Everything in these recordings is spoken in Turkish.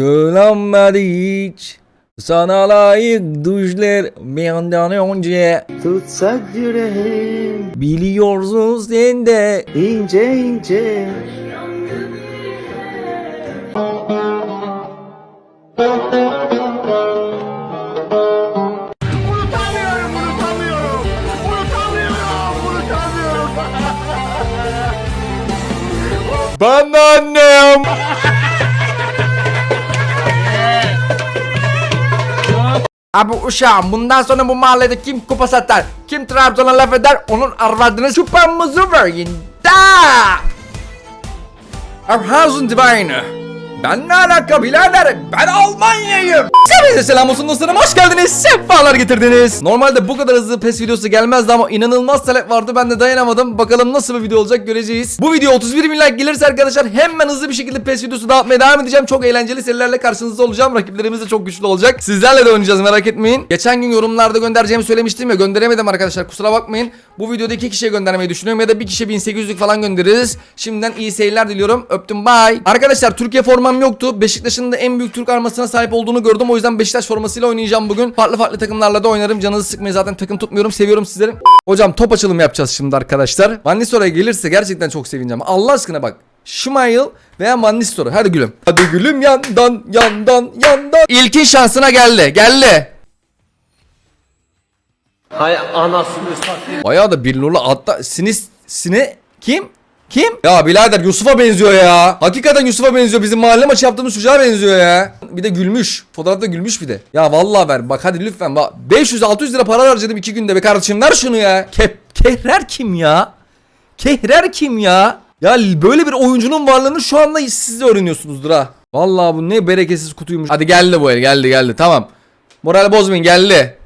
Söylenmedi hiç. Sana layık düşler benden önce Tutsak yüreğim Biliyorsun sen de ince ince Unutamıyorum, unutamıyorum. Unutamıyorum, unutamıyorum. Ben de annem Abi uşağım. Bundan sonra bu mahallede kim kupa satar Kim Trabzon'a laf eder onun arvadını kupamızı verin da! Erhazun Divine ben ne alaka birader? Ben Almanya'yım. Hepinize selam olsun dostlarım. Hoş geldiniz. Sefalar getirdiniz. Normalde bu kadar hızlı PES videosu gelmezdi ama inanılmaz talep vardı. Ben de dayanamadım. Bakalım nasıl bir video olacak göreceğiz. Bu video 31 bin like gelirse arkadaşlar hemen hızlı bir şekilde PES videosu dağıtmaya devam edeceğim. Çok eğlenceli serilerle karşınızda olacağım. Rakiplerimiz de çok güçlü olacak. Sizlerle de oynayacağız merak etmeyin. Geçen gün yorumlarda göndereceğimi söylemiştim ya gönderemedim arkadaşlar. Kusura bakmayın. Bu videoda iki kişiye göndermeyi düşünüyorum ya da bir kişiye 1800'lük falan göndeririz. Şimdiden iyi seyirler diliyorum. Öptüm bye. Arkadaşlar Türkiye formam yoktu. Beşiktaş'ın da en büyük Türk armasına sahip olduğunu gördüm. O yüzden Beşiktaş formasıyla oynayacağım bugün. Farklı farklı takımlarla da oynarım. Canınızı sıkmayın zaten takım tutmuyorum. Seviyorum sizleri. Hocam top açılımı yapacağız şimdi arkadaşlar. Van Nistelrooy gelirse gerçekten çok sevineceğim. Allah aşkına bak. Schmeichel veya Van Nistelrooy. Hadi gülüm. Hadi gülüm yandan yandan yandan. İlkin şansına geldi. Geldi. Hay anasını satayım Bayağı da bir nurlu hatta sinis sine kim? Kim? Ya birader Yusuf'a benziyor ya. Hakikaten Yusuf'a benziyor. Bizim mahalle maçı yaptığımız çocuğa benziyor ya. Bir de gülmüş. Fotoğrafta gülmüş bir de. Ya vallahi ver bak hadi lütfen bak. 500-600 lira para harcadım 2 günde be kardeşim ver şunu ya. Ke Kehrer kim ya? Kehrer kim ya? Ya böyle bir oyuncunun varlığını şu anda siz de öğreniyorsunuzdur ha. Vallahi bu ne bereketsiz kutuymuş. Hadi geldi bu el geldi geldi tamam. Moral bozmayın geldi.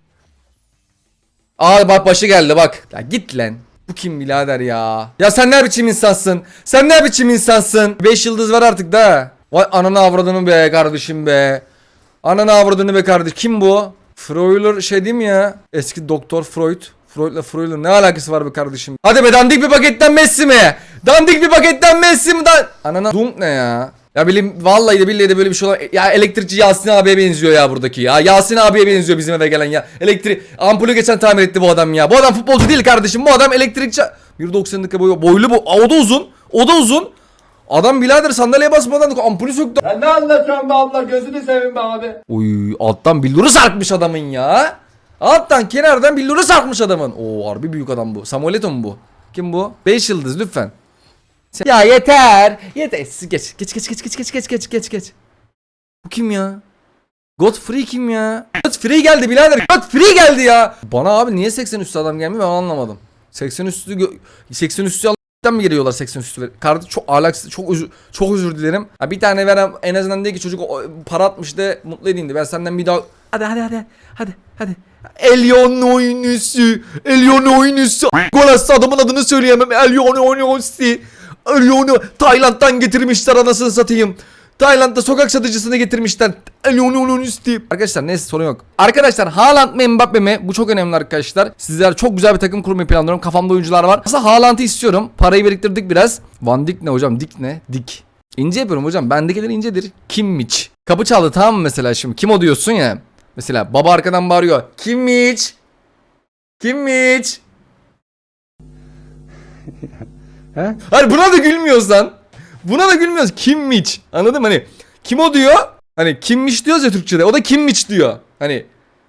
Aa bak başı geldi bak. Ya git lan. Bu kim birader ya? Ya sen ne biçim insansın? Sen ne biçim insansın? 5 yıldız var artık da. Vay ananı avradını be kardeşim be. Ananı avradını be kardeş. Kim bu? Freuler şey değil mi ya? Eski doktor Freud. Freud'la Freuler ne alakası var be kardeşim? Hadi be dandik bir paketten Messi mi? Dandik bir paketten Messi mi? Dan Anana dunk ne ya? Ya bilim vallahi de billahi de böyle bir şey olan ya elektrikçi Yasin abiye benziyor ya buradaki ya. Yasin abiye benziyor bizim eve gelen ya. Elektrik ampulü geçen tamir etti bu adam ya. Bu adam futbolcu değil kardeşim. Bu adam elektrikçi 1.90'lık boyu boylu bu. Aa, O da uzun. O da uzun. Adam birader sandalyeye basmadan ampulü söktü. Ya ne anlatıyorsun be abla gözünü seveyim be abi Uy alttan billuru sarkmış adamın ya. Alttan kenardan billuru sarkmış adamın. Oo harbi büyük adam bu. Samuel Eto'o mu bu? Kim bu? 5 yıldız lütfen. Sen- Ya yeter. Yeter. Geç. Geç geç geç geç geç geç geç geç geç. Bu kim ya? Godfrey kim ya? Godfrey geldi birader. Godfrey geldi ya. Bana abi niye 80 üstü adam gelmiyor ben anlamadım. 80 üstü gö- 80 üstü Allah'tan mı geliyorlar 80 üstü? Kardeş çok ahlaksız çok özür, çok özür dilerim. Ha, bir tane veren en azından değil ki çocuk para atmış da mutlu edeyim de ben senden bir daha hadi hadi hadi hadi hadi. Elyon oyuncusu, Elyon oyuncusu. Gol atsa adamın adını söyleyemem. Elyon oyuncusu. Elyon Tayland'dan getirmişler anasını satayım. Tayland'da sokak satıcısını getirmişler. Elyon oyuncusu. Arkadaşlar neyse sorun yok. Arkadaşlar Haaland mı Mbappe mi? Bu çok önemli arkadaşlar. Sizler çok güzel bir takım kurmayı planlıyorum. Kafamda oyuncular var. Aslında Haaland'ı istiyorum. Parayı biriktirdik biraz. Van Dijk ne hocam? Dik ne? Dik. İnce yapıyorum hocam. Bendekiler incedir. Kimmich. Kapı çaldı tamam mı mesela şimdi? Kim o diyorsun ya? Mesela baba arkadan bağırıyor. Kimmich. Kimmich. He? Hayır buna da gülmüyoruz lan. Buna da gülmüyoruz. Kimmich. Anladın mı? Hani kim o diyor? Hani kimmiş diyoruz ya Türkçe'de. O da kimmiş diyor. Hani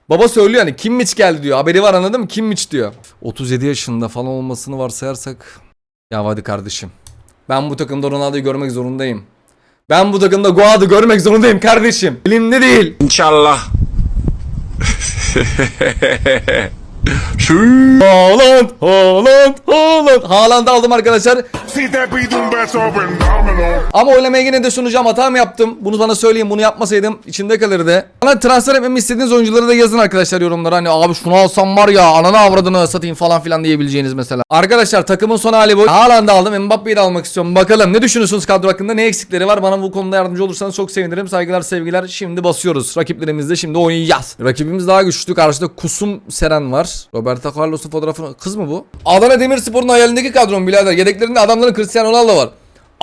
baba söylüyor hani kimmiş geldi diyor. Haberi var anladın mı? Kimmiş diyor. 37 yaşında falan olmasını varsayarsak. Ya hadi kardeşim. Ben bu takımda Ronaldo'yu görmek zorundayım. Ben bu takımda Goat'ı görmek zorundayım kardeşim. Elimde değil. İnşallah. Haaland, Haaland, Haaland. Haaland'ı aldım arkadaşlar. Ama oylamaya yine de sunacağım. Hata mı yaptım? Bunu bana söyleyin. Bunu yapmasaydım içimde kalırdı. Bana transfer etmemi istediğiniz oyuncuları da yazın arkadaşlar yorumlara. Hani abi şunu alsam var ya ananı avradını satayım falan filan diyebileceğiniz mesela. Arkadaşlar takımın son hali bu. Haaland'ı aldım. Mbappe'yi de almak istiyorum. Bakalım ne düşünüyorsunuz kadro hakkında? Ne eksikleri var? Bana bu konuda yardımcı olursanız çok sevinirim. Saygılar sevgiler. Şimdi basıyoruz. Rakiplerimizle şimdi oynayacağız. Rakibimiz daha güçlü. Karşıda Kusum Seren var. Roberto Carlos'un fotoğrafını. Kız mı bu? Adana Demirspor'un hayalindeki kadron birader. Yedeklerinde adamların Cristiano Ronaldo var.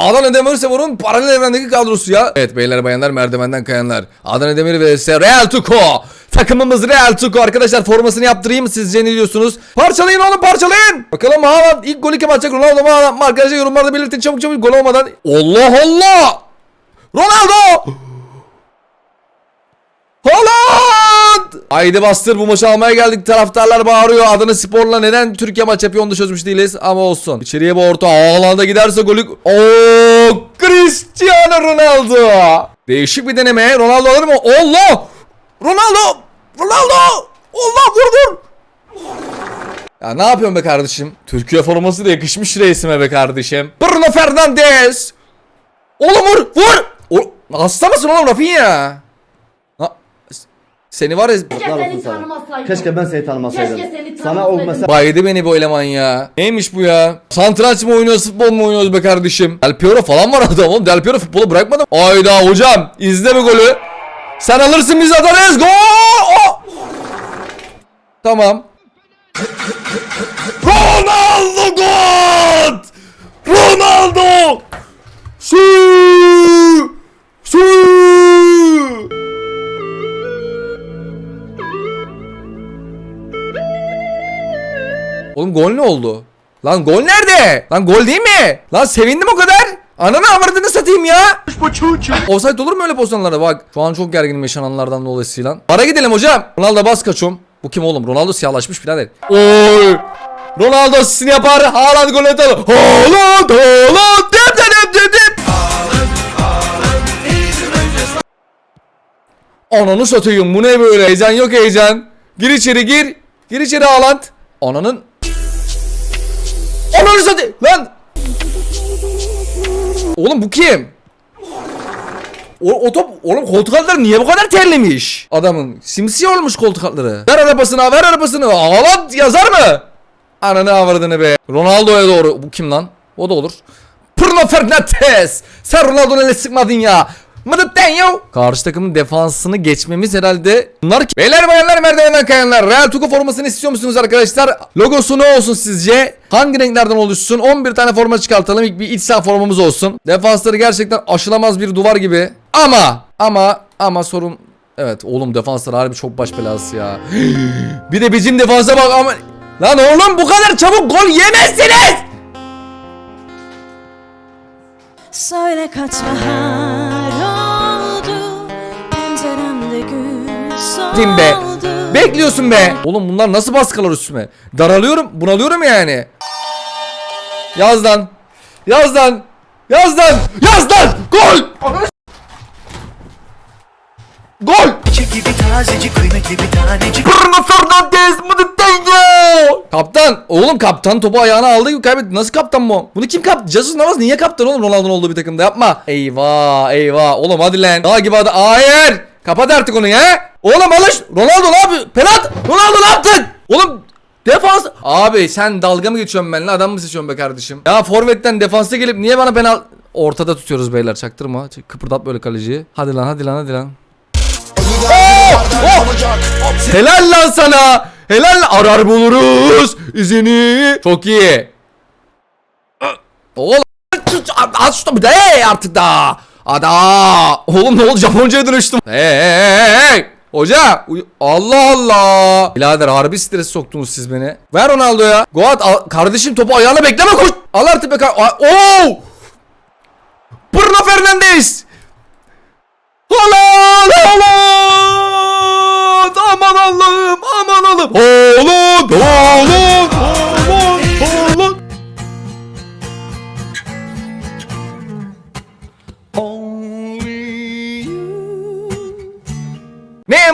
Adana Demirspor'un paralel evrendeki kadrosu ya. Evet beyler bayanlar merdivenden kayanlar. Adana Demir vs Real Tuko. Takımımız Real Tuko arkadaşlar formasını yaptırayım sizce ne diyorsunuz? Parçalayın oğlum parçalayın. Bakalım Haaland ilk golü kim atacak Ronaldo mu Haaland mı? Arkadaşlar yorumlarda belirtin çabuk çabuk gol olmadan. Allah Allah. Ronaldo. Haaland! Haydi bastır bu maçı almaya geldik. Taraftarlar bağırıyor. Adana Spor'la neden Türkiye maç yapıyor onu da çözmüş değiliz. Ama olsun. İçeriye bu orta. Haaland'a giderse golü... Oo, Cristiano Ronaldo! Değişik bir deneme. Ronaldo alır mı? Allah! Ronaldo! Ronaldo! Allah vur vur! Ya ne yapıyorsun be kardeşim? Türkiye forması da yakışmış reisime be kardeşim. Bruno Fernandes! Oğlum vur! Vur! O, hasta mısın oğlum Rafinha? Seni var ya... Keşke seni tanımasaydım. Keşke ben seni tanımasaydım. Keşke seni Sana o tanımasaydım. mesela Baydı beni bu eleman ya. Neymiş bu ya? Santraç mı oynuyoruz futbol mu oynuyoruz be kardeşim? Del Piero falan var adam oğlum. Del Piero futbolu bırakmadı. Ayda hocam izle bu golü. Sen alırsın biz atarız. Gol! Oh! Tamam. Ronaldo gol! Gol ne oldu? Lan gol nerede? Lan gol değil mi? Lan sevindim o kadar. Ananı avradını satayım ya. Offside olur mu öyle pozisyonlarda? Bak şu an çok gerginim yaşananlardan dolayısıyla. Ara gidelim hocam. Ronaldo bas kaçım. Bu kim oğlum? Ronaldo siyahlaşmış birader. Oy. Ronaldo asistini yapar. Haaland gol atar. Haaland, Haaland. Dip dip dip dip. Ananı satayım bu ne böyle heyecan yok heyecan. Gir içeri gir. Gir içeri Haaland. Ananın. Ananı satayım lan. Oğlum bu kim? O, o top oğlum koltuk altları niye bu kadar terlemiş? Adamın simsiyah olmuş koltuk altları. Ver arabasını ver arabasını. Haaland yazar mı? Ananı avradını be. Ronaldo'ya doğru. Bu kim lan? O da olur. Bruno Fernandes. Sen Ronaldo'nun ele sıkmadın ya. Mıdıtten yo. Karşı takımın defansını geçmemiz herhalde bunlar ki. Beyler bayanlar merdivenden kayanlar. Real Tuko formasını istiyor musunuz arkadaşlar? Logosu ne olsun sizce? Hangi renklerden oluşsun? 11 tane forma çıkartalım. İlk bir iç saha formamız olsun. Defansları gerçekten aşılamaz bir duvar gibi. Ama ama ama sorun Evet oğlum defanslar harbi çok baş belası ya. bir de bizim defansa bak ama Lan oğlum bu kadar çabuk gol yemezsiniz. Söyle kaç Din be. Bekliyorsun be. Oğlum bunlar nasıl baskılar üstüme? Daralıyorum, bunalıyorum yani. Yaz lan. Yaz lan. Yaz lan. Yaz lan. Gol. Gol. gibi Bruno Fernandes Mıdıtenyo. Kaptan. Oğlum kaptan topu ayağına aldı gibi kaybetti. Nasıl kaptan bu? Bunu kim kaptı? Jesus Navas niye kaptan oğlum Ronaldo'nun olduğu bir takımda yapma. Eyvah eyvah. Oğlum hadi lan. Daha gibi adı. Hayır. Kapat artık onu ya. Oğlum alış. Ronaldo ne yapıyor? Penaltı. Ronaldo ne yaptın? Oğlum Defans Abi sen dalga mı geçiyorsun benimle adam mı seçiyorsun be kardeşim Ya forvetten defansa gelip niye bana penal Ortada tutuyoruz beyler çaktırma Kıpırdat böyle kaleciyi Hadi lan hadi lan hadi lan Oh! Oh! Helal lan sana. Helal arar buluruz izini. Çok iyi. Oğlum aç şu de artık da. Ada. Oğlum ne oldu Japonca'ya dönüştüm. Hey hey hey. Hoca Allah Allah. Birader harbi stres soktunuz siz beni. Ver Ronaldo'ya. Goat al- kardeşim topu ayağına bekleme koş. Al artık be Oo! Bruno Fernandes. Haaland! Haaland! Aman Allah'ım! Aman Allah'ım! Haaland! Haaland! Haaland!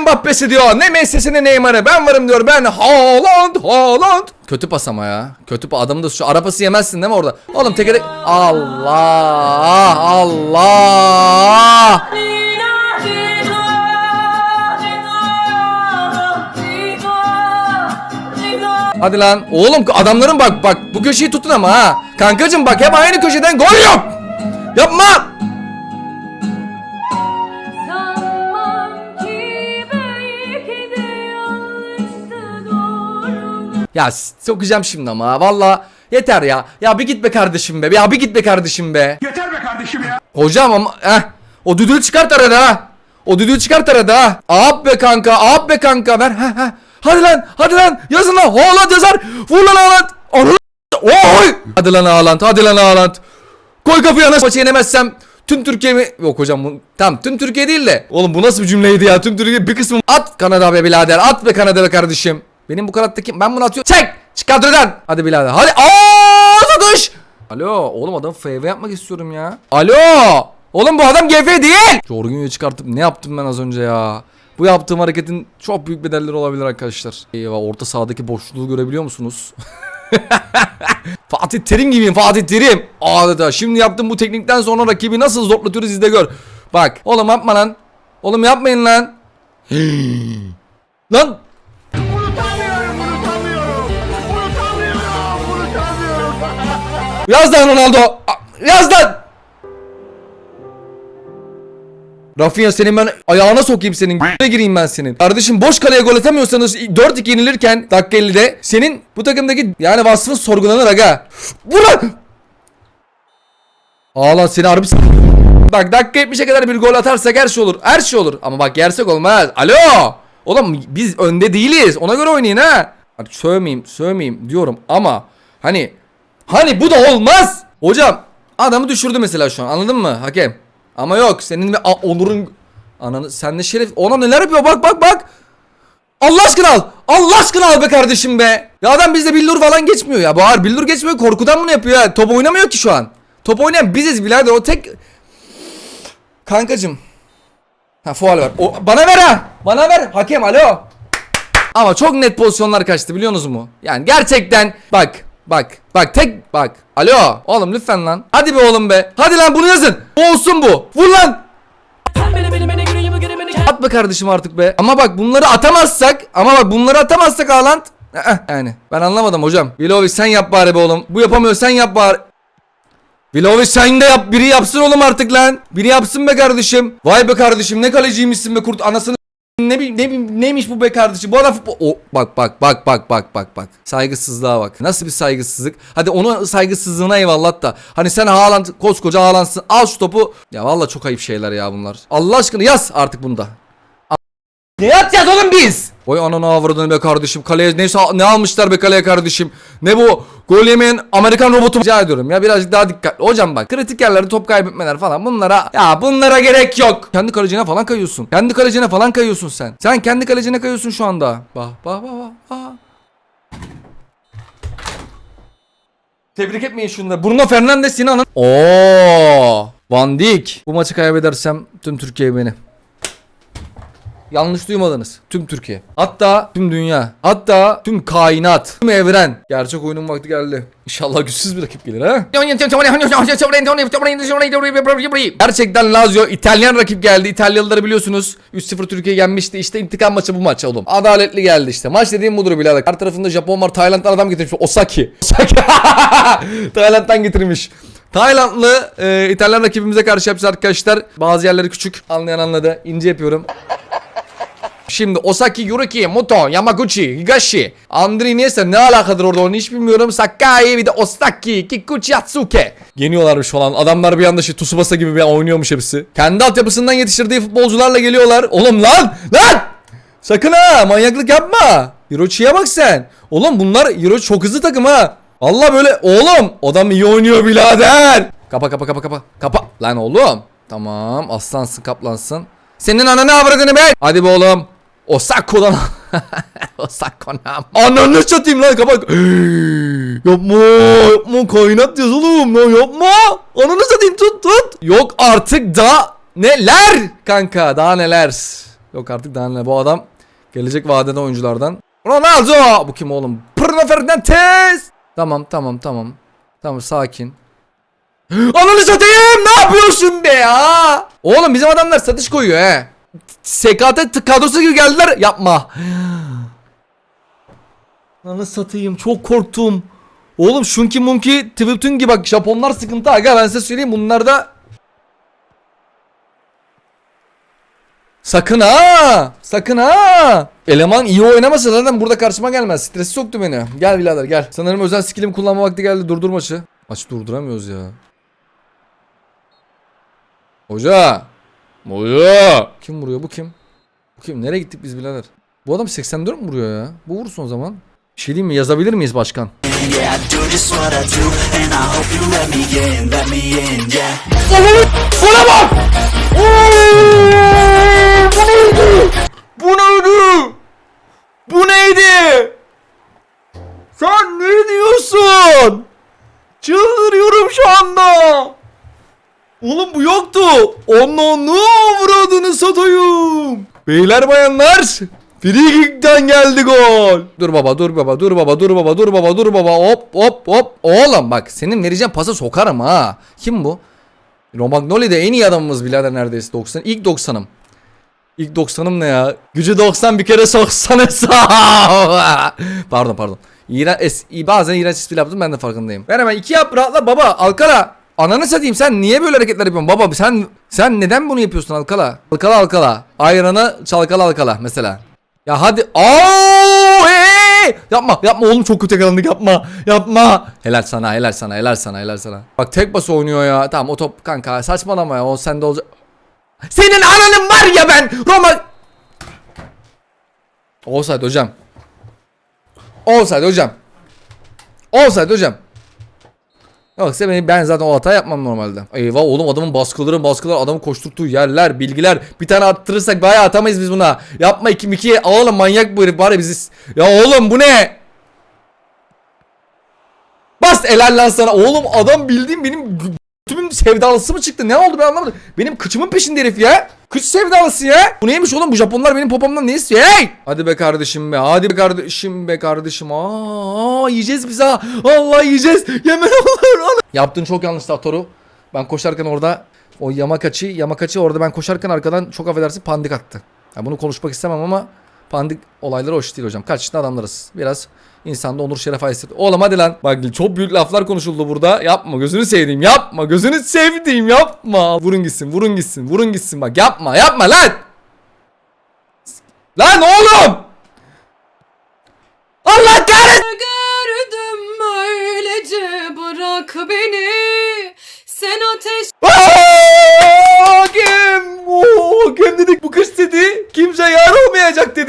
Mbappe'si diyor, ne Messi'si ne Neymar'ı. Ben varım diyor. Ben Haaland, Haaland. Kötü pas ama ya. Kötü pas. Adamı da şu arabası yemezsin değil mi orada? Oğlum tekerek... Allah! Allah! Hadi lan. Oğlum adamların bak bak bu köşeyi tutun ama ha. Kankacım bak hep aynı köşeden gol yok. Yapma. Ya sokacağım şimdi ama ha. Valla Yeter ya. Ya bir git be kardeşim be. Ya bir git be kardeşim be. Yeter be kardeşim ya. Hocam ama heh. O düdüğü çıkart arada ha. O düdüğü çıkart arada ha. Ağap be kanka. Ağap be kanka. Ver. Heh, heh. Hadi lan. Hadi lan. Yazın lan. Haaland yazar. Vur lan Haaland. Oy. Hadi lan Haaland. Hadi lan Haaland. Koy kafaya nasıl maçı yenemezsem tüm Türkiye mi? Yok hocam bu tamam tüm Türkiye değil de. Oğlum bu nasıl bir cümleydi ya? Tüm Türkiye bir kısmı at Kanada be birader. At be Kanada be kardeşim. Benim bu kanattaki ben bunu atıyorum. Çek! Çık. Hadi birader. Hadi. Aa! Satış! Alo oğlum adam FV yapmak istiyorum ya. Alo! Oğlum bu adam GF değil. Jorginho'yu çıkartıp ne yaptım ben az önce ya? Bu yaptığım hareketin çok büyük bedelleri olabilir arkadaşlar. Eyvah orta sahadaki boşluğu görebiliyor musunuz? Fatih Terim gibiyim Fatih Terim. Adeta şimdi yaptığım bu teknikten sonra rakibi nasıl zorlatıyoruz izle gör. Bak oğlum yapma lan. Oğlum yapmayın lan. lan yaz lan Ronaldo. Yaz lan. Rafinha senin ben ayağına sokayım senin g***e gireyim ben senin. Kardeşim boş kaleye gol atamıyorsanız 4-2 yenilirken dakika 50'de senin bu takımdaki yani vasfın sorgulanır aga. Vur lan. Ağlan seni harbi Bak dakika 70'e kadar bir gol atarsak her şey olur. Her şey olur. Ama bak yersek olmaz. Alo. Oğlum biz önde değiliz. Ona göre oynayın ha. Bak sövmeyeyim, sövmeyeyim diyorum ama hani hani bu da olmaz. Hocam adamı düşürdü mesela şu an. Anladın mı hakem? Ama yok senin bir onurun ananı sen de şeref ona neler yapıyor bak bak bak. Allah aşkına al. Allah aşkına al be kardeşim be. Ya adam bizde billur falan geçmiyor ya. Bahar billur geçmiyor korkudan bunu yapıyor ya. Top oynamıyor ki şu an. Top oynayan biziz birader o tek Kankacım. Ha faul ver. O, bana ver ha. Bana ver. Hakem alo. Ama çok net pozisyonlar kaçtı biliyorsunuz mu? Yani gerçekten bak bak bak tek bak. Alo oğlum lütfen lan. Hadi be oğlum be. Hadi lan bunu yazın. Olsun bu. Vur lan. At be kardeşim artık be. Ama bak bunları atamazsak ama bak bunları atamazsak Haaland yani ben anlamadım hocam. Vilovic sen yap bari be oğlum. Bu yapamıyor sen yap bari. Vilovic sen de yap. Biri yapsın oğlum artık lan. Biri yapsın be kardeşim. Vay be kardeşim ne kaleciymişsin be kurt anasını ne, bi- ne, bi- neymiş bu be kardeşim? Bu adam futbol... O, bak bak bak bak bak bak bak. Saygısızlığa bak. Nasıl bir saygısızlık? Hadi onu saygısızlığına eyvallah da. Hani sen Haaland koskoca Haaland'sın. Al şu topu. Ya vallahi çok ayıp şeyler ya bunlar. Allah aşkına yaz artık bunda. Ne yapacağız oğlum biz? Oy ananı avradını be kardeşim. Kaleye neyse ne almışlar be kaleye kardeşim. Ne bu? Gol yemeyen Amerikan robotu. Rica ediyorum ya birazcık daha dikkatli. Hocam bak kritik yerlerde top kaybetmeler falan bunlara ya bunlara gerek yok. Kendi kalecine falan kayıyorsun. Kendi kalecine falan kayıyorsun sen. Sen kendi kalecine kayıyorsun şu anda. Bak bak bak bak. bak. Tebrik etmeyin şunları. Bruno Fernandes Sinan'ın. Oo! Van Dijk. Bu maçı kaybedersem tüm Türkiye beni. Yanlış duymadınız. Tüm Türkiye. Hatta tüm dünya. Hatta tüm kainat. Tüm evren. Gerçek oyunun vakti geldi. İnşallah güçsüz bir rakip gelir ha. Gerçekten Lazio İtalyan rakip geldi. İtalyalıları biliyorsunuz. 3-0 Türkiye yenmişti. İşte intikam maçı bu maç oğlum. Adaletli geldi işte. Maç dediğim budur birader. Her tarafında Japon var. Tayland'dan adam getirmiş. Osaki. Osaki. Tayland'dan getirmiş. Taylandlı e, İtalyan rakibimize karşı yapacağız arkadaşlar. Bazı yerleri küçük. Anlayan anladı. İnce yapıyorum. Şimdi Osaki, Yuruki, Muto, Yamaguchi, Higashi, Andri Iniesta ne alakadır orada onu hiç bilmiyorum. Sakai bir de Osaki, Kikuchi, Yatsuke. Yeniyorlarmış falan. Adamlar bir anda şey Tsubasa gibi bir oynuyormuş hepsi. Kendi altyapısından yetiştirdiği futbolcularla geliyorlar. Oğlum lan! Lan! Sakın ha manyaklık yapma. Hirochi'ye bak sen. Oğlum bunlar Hirochi çok hızlı takım ha. Allah böyle oğlum adam iyi oynuyor birader. Kapa kapa kapa kapa. Kapa. Lan oğlum. Tamam aslansın kaplansın. Senin ananı avradını be. Hadi be oğlum. Osako'dan. Osako'nam. Ananı satayım lan kapak. yapma yapma kainat diyoruz oğlum lan yapma. Ananı satayım tut tut. Yok artık da neler kanka daha neler. Yok artık daha neler. Bu adam gelecek vadede oyunculardan. Ronaldo. Bu kim oğlum? Bruno Fernandes. Tamam tamam tamam. Tamam sakin. Ananı satayım ne yapıyorsun be ya? Oğlum bizim adamlar satış koyuyor he. SKT kadrosu gibi geldiler. Yapma. Ananı satayım çok korktum. Oğlum şunki munki tıvıtın bak Japonlar sıkıntı aga ben size söyleyeyim bunlarda Sakın ha! Sakın ha! Eleman iyi oynamasa zaten burada karşıma gelmez. Stresi soktu beni. Gel birader gel. Sanırım özel skillimi kullanma vakti geldi. Durdur maçı. Maçı durduramıyoruz ya. Hoca! Hoca! Kim vuruyor? Bu kim? Bu kim? Nereye gittik biz birader? Bu adam 84 mi vuruyor ya? Bu vursun o zaman. Bir şey diyeyim mi? Yazabilir miyiz başkan? Yeah, I do Oğlum bu yoktu. Onu vuradını satayım. Beyler bayanlar. Free kick'ten geldi gol. Dur baba dur baba dur baba dur baba dur baba dur baba hop hop hop. Oğlum bak senin vereceğin pası sokarım ha. Kim bu? Romagnoli de en iyi adamımız birader neredeyse 90. İlk 90'ım. İlk 90'ım ne ya? Gücü 90 bir kere soksan hesap. pardon pardon. İğren, es, bazen iğrenç espri yaptım ben de farkındayım. Ver hemen iki yap rahatla baba Alkala. Ananı satayım sen niye böyle hareketler yapıyorsun baba sen sen neden bunu yapıyorsun Alkala? Alkala Alkala. Ayranı çalkala Alkala mesela. Ya hadi. Aa! Hey! Yapma yapma oğlum çok kötü yakalandık yapma. Yapma. Helal sana helal sana helal sana helal sana. Bak tek bas oynuyor ya. Tamam o top kanka saçmalama ya o sende olacak. Senin ananın var ya ben Roma. Olsaydı hocam. Olsaydı hocam. Olsaydı hocam. Yoksa beni ben zaten o hata yapmam normalde. Eyvah oğlum adamın baskıları baskıları adamın koşturduğu yerler bilgiler bir tane attırırsak bayağı atamayız biz buna. Yapma 2 2 oğlum manyak bu herif bari bizi. Ya oğlum bu ne? Bas helal lan sana. Oğlum adam bildiğim benim tümün sevdalısı mı çıktı? Ne oldu ben anlamadım. Benim kıçımın peşinde herif ya. Kıç sevdalısı ya. Bu neymiş oğlum? Bu Japonlar benim popomdan ne istiyor? Hey! Hadi be kardeşim be. Hadi be kardeşim be kardeşim. Aa, yiyeceğiz biz ha. Allah yiyeceğiz. Yemen olur. Yaptığın çok yanlış Toru. Ben koşarken orada o Yamakachi, Yamakachi orada ben koşarken arkadan çok affedersin pandik attı. Ya bunu konuşmak istemem ama pandik olayları hoş değil hocam. Kaç yaşında adamlarız. Biraz insanda onur şeref haysiyyeti. Oğlum hadi lan. Bak çok büyük laflar konuşuldu burada. Yapma gözünü sevdiğim yapma. Gözünü sevdiğim yapma. Vurun gitsin vurun gitsin vurun gitsin bak yapma yapma lan. Lan oğlum. Allah kahretsin. Gördüm öylece bırak beni. Sen ateş Aa, Hakem! Oo, hakem dedik bu kış dedi. Kimse yar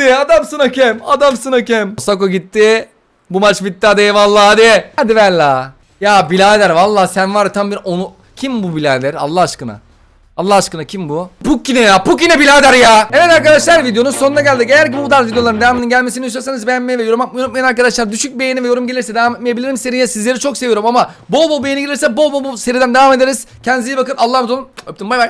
dedi. Adamsın hakem. Adamsın hakem. Sako gitti. Bu maç bitti hadi eyvallah hadi. Hadi ver la. Ya birader valla sen var tam bir onu... Kim bu birader Allah aşkına? Allah aşkına kim bu? Pukine ya Pukine birader ya Evet arkadaşlar videonun sonuna geldik Eğer ki bu tarz videoların devamının gelmesini istiyorsanız beğenmeyi ve yorum atmayı unutmayın arkadaşlar Düşük beğeni ve yorum gelirse devam etmeyebilirim seriye Sizleri çok seviyorum ama bol bol beğeni gelirse bol bol bu seriden devam ederiz Kendinize iyi bakın Allah'a emanet olun Öptüm bay bay